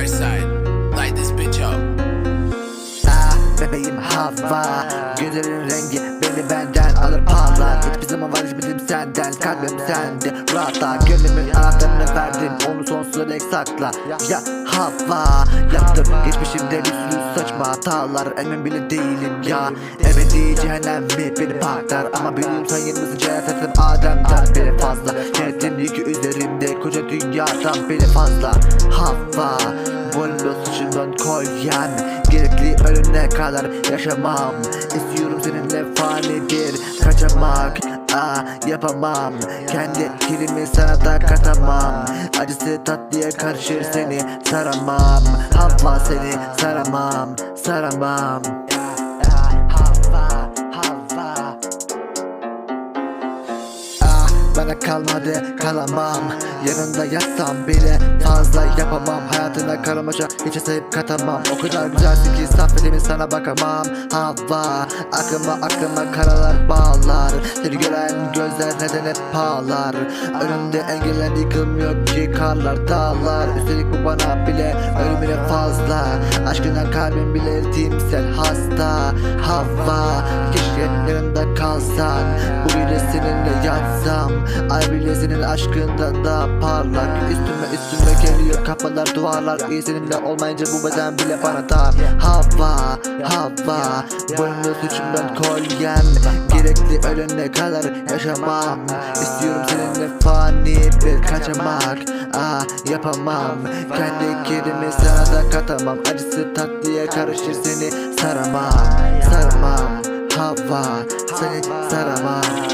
fire side. Light this bitch up. Ah bebeğim hava. Gözlerin rengi beni benden alır parlar Hiçbir zaman vazgeçmedim senden Kalbim sende. Rahatla Gönlümün anahtarını verdim Onu sonsuza dek sakla. Ya hava Yaptım geçmişimde bir sürü saçma hatalar. Emin bile değilim ya. Ebedi cehennem mi? Beni paklar Ama benim sayımızı cehennetim Adem'den. Biri fazla Cennetin yükü üzerimde. Koca dünyadan biri fazla. Hava Suçundan kolyem Gerekli ölüne kadar yaşamam. İstiyorum seninle fanidir. Kaçamak ah yapamam. Kendi kilimi sana da katamam. Acısı tatlıya karışır seni saramam. Hava seni saramam Saramam Bana kalmadı kalamam. Yanında yatsam bile fazla yapamam. Hayatına karamaşa hiç sayıp katamam. O kadar güzelsin ki saffetimi sana bakamam. Hava aklıma aklıma karalar bağlar. Seni gören gözler neden hep bağlar Önümde engeller yıkılmıyor ki karlar dağlar. Üstelik bu bana bile ölümüne fazla. Aşkından kalbim bile timsel hasta. Hava yanımda kalsan Bu gece seninle yatsam Ay bile senin aşkından daha parlak. Üstüme üstüme geliyor kapılar duvarlar İyi seninle olmayınca bu beden bile bana dar. Hava hava Boynumda suçumdan kolyem Gerekli ölene kadar yaşamam. İstiyorum seninle fani bir kaçamak. Ah yapamam. Kendi kedimi sana da katamam. Acısı tatlıya karışır seni saramam Saramam Hava seni saramam